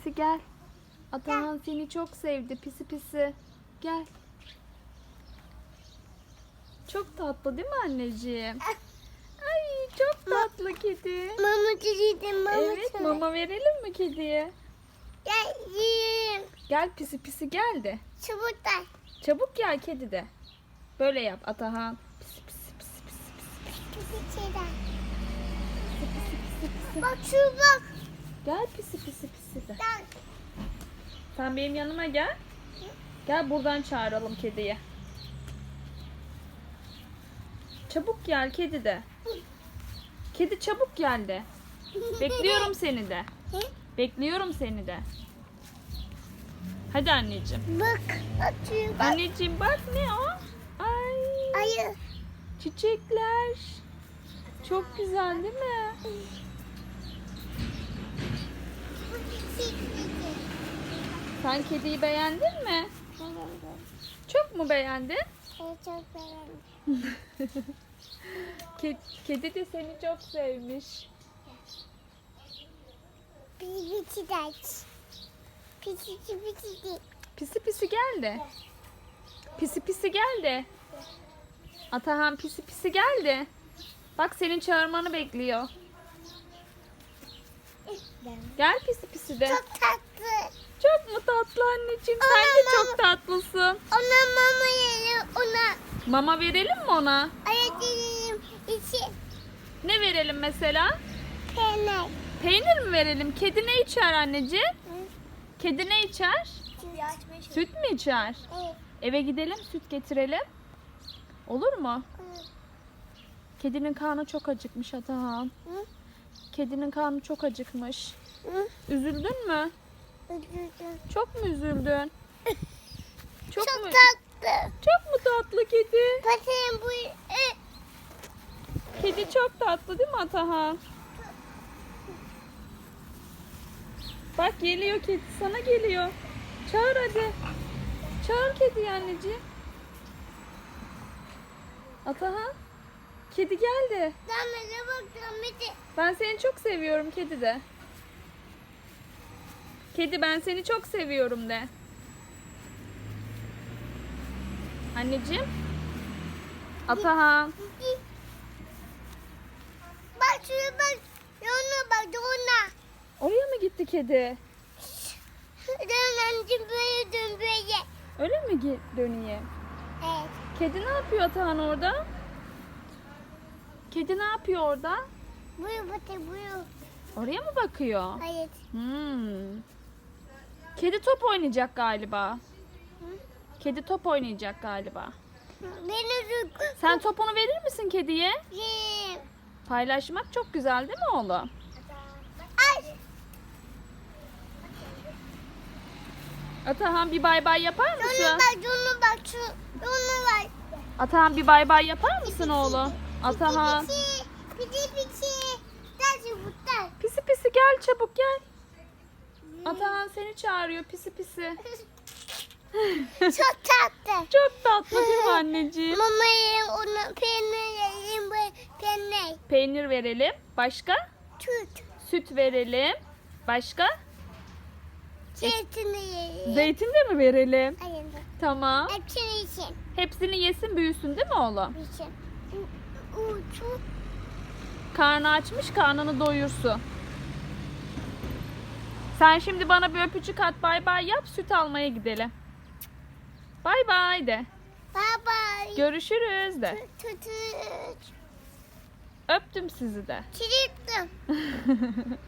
pisi gel. Atahan seni çok sevdi pisi pisi. Gel. Çok tatlı değil mi anneciğim? Ay çok tatlı kedi. Mama dedim mama. Evet mama verelim mi kediye? Gel yiyeyim. Gel pisi pisi gel de. Çubuklar. Çabuk gel kedi de. Böyle yap Atahan. Pisi pisi pisi pisi pisi. Pisi pisi pisi. Bak şu bak. Gel pisi pisi pisi de. Gel. Sen benim yanıma gel. Gel buradan çağıralım kediyi. Çabuk gel kedi de. Kedi çabuk gel de. Bekliyorum seni de. Bekliyorum seni de. Hadi anneciğim. Bak. Açıyor bak. Anneciğim bak ne o? Ay Ayı. çiçekler. Çok güzel değil mi? Sen kediyi beğendin mi? Çok mu beğendin? Ben çok beğendim. Ke- kedi de seni çok sevmiş. Pisi pisi de. Pisi pisi de. Pisi pisi gel de. Pisi pisi gel de. Atahan pisi pisi gel de. Bak senin çağırmanı bekliyor. Gel pisi pisi de. Çok tatlı. Çok mu tatlı anneciğim? Sen de çok tatlısın. Ona mama yerim. Ona Mama verelim mi ona? ayak yerim. İçi Ne verelim mesela? peynir. Peynir mi verelim? Kedi ne içer anneciğim? Kedi ne içer? Şimdi açmış. Süt mü içer? Evet. Eve gidelim süt getirelim. Olur mu? Kedinin karnı çok acıkmış Atahan. Hı? Kedinin karnı çok acıkmış. Hı? Üzüldün mü? Üzüldüm. Çok mu üzüldün? Çok, Çok mu? tatlı. Çok mu tatlı kedi? Bakın bu e, Kedi çok tatlı değil mi Atahan? Bak geliyor kedi sana geliyor. Çağır hadi. Çağır kedi anneciğim. Atahan. Kedi geldi. bak damla Ben seni çok seviyorum kedi de. Kedi ben seni çok seviyorum de. Anneciğim. Atahan. Bak şuraya bak. Ona bak ona. Oraya mı gitti kedi? Dön anneciğim böyle dön böyle. Öyle mi gi- döneyim? Evet. Kedi ne yapıyor Atahan orada? Kedi ne yapıyor orada? Buyur bakın buyur. Oraya mı bakıyor? Hayır. Hmm. Kedi top oynayacak galiba. Kedi top oynayacak galiba. Rük. Sen topunu verir misin kediye? Yiyeyim. Paylaşmak çok güzel değil mi oğlum? Ay. Atahan bir bay bay yapar mısın? bak ona bak şu. Ona bak. Atahan bir bay bay yapar mısın oğlum? Atahan. Dersi bu der. Pisi pisi gel çabuk gel. Atahan seni çağırıyor pisi pisi. Çok tatlı. Çok tatlı değil mi anneciğim? Mama yiyeyim ona peynir bu peynir. Peynir verelim. Başka? Tut. Süt verelim. Başka? Zeytini yiyeyim. Zeytin de mi verelim? Hayır. Tamam. Hepsini için. Hepsini yesin büyüsün değil mi oğlum? için. Uçu. Karnı açmış karnını doyursun. Sen şimdi bana bir öpücük at bay bay yap süt almaya gidelim. Bay bay de. Baba. Görüşürüz de. Öptüm sizi de. Çilittim.